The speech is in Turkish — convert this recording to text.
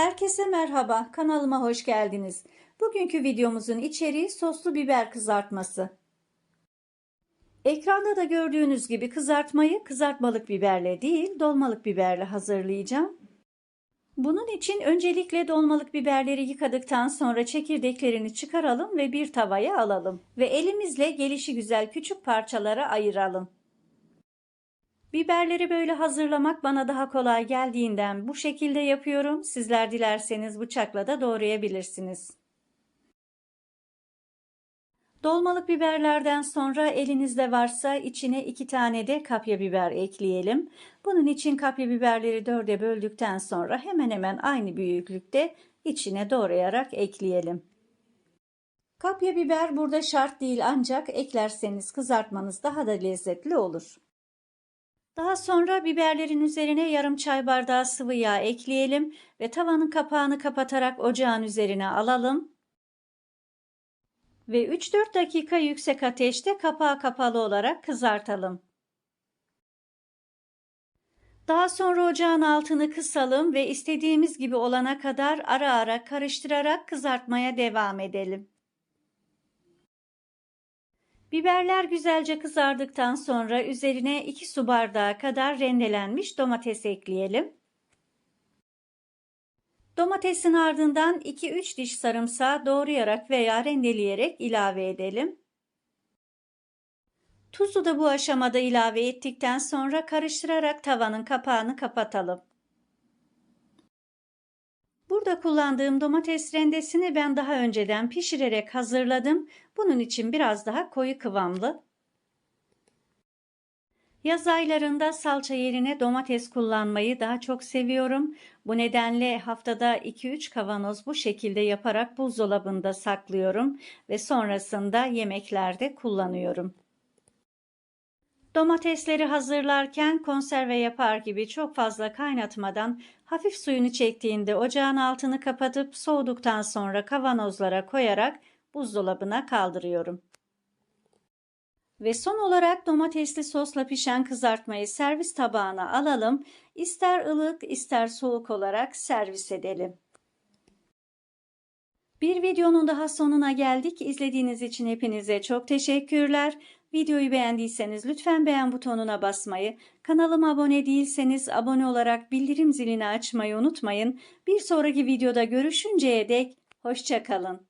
Herkese merhaba, kanalıma hoş geldiniz. Bugünkü videomuzun içeriği soslu biber kızartması. Ekranda da gördüğünüz gibi kızartmayı kızartmalık biberle değil, dolmalık biberle hazırlayacağım. Bunun için öncelikle dolmalık biberleri yıkadıktan sonra çekirdeklerini çıkaralım ve bir tavaya alalım ve elimizle gelişi güzel küçük parçalara ayıralım. Biberleri böyle hazırlamak bana daha kolay geldiğinden bu şekilde yapıyorum. Sizler dilerseniz bıçakla da doğrayabilirsiniz. Dolmalık biberlerden sonra elinizde varsa içine iki tane de kapya biber ekleyelim. Bunun için kapya biberleri dörde böldükten sonra hemen hemen aynı büyüklükte içine doğrayarak ekleyelim. Kapya biber burada şart değil ancak eklerseniz kızartmanız daha da lezzetli olur. Daha sonra biberlerin üzerine yarım çay bardağı sıvı yağ ekleyelim ve tavanın kapağını kapatarak ocağın üzerine alalım. Ve 3-4 dakika yüksek ateşte kapağı kapalı olarak kızartalım. Daha sonra ocağın altını kısalım ve istediğimiz gibi olana kadar ara ara karıştırarak kızartmaya devam edelim. Biberler güzelce kızardıktan sonra üzerine 2 su bardağı kadar rendelenmiş domates ekleyelim. Domatesin ardından 2-3 diş sarımsağı doğrayarak veya rendeleyerek ilave edelim. Tuzu da bu aşamada ilave ettikten sonra karıştırarak tavanın kapağını kapatalım. Burada kullandığım domates rendesini ben daha önceden pişirerek hazırladım. Bunun için biraz daha koyu kıvamlı. Yaz aylarında salça yerine domates kullanmayı daha çok seviyorum. Bu nedenle haftada 2-3 kavanoz bu şekilde yaparak buzdolabında saklıyorum ve sonrasında yemeklerde kullanıyorum. Domatesleri hazırlarken konserve yapar gibi çok fazla kaynatmadan hafif suyunu çektiğinde ocağın altını kapatıp soğuduktan sonra kavanozlara koyarak buzdolabına kaldırıyorum. Ve son olarak domatesli sosla pişen kızartmayı servis tabağına alalım. İster ılık ister soğuk olarak servis edelim. Bir videonun daha sonuna geldik. İzlediğiniz için hepinize çok teşekkürler. Videoyu beğendiyseniz lütfen beğen butonuna basmayı, kanalıma abone değilseniz abone olarak bildirim zilini açmayı unutmayın. Bir sonraki videoda görüşünceye dek hoşçakalın.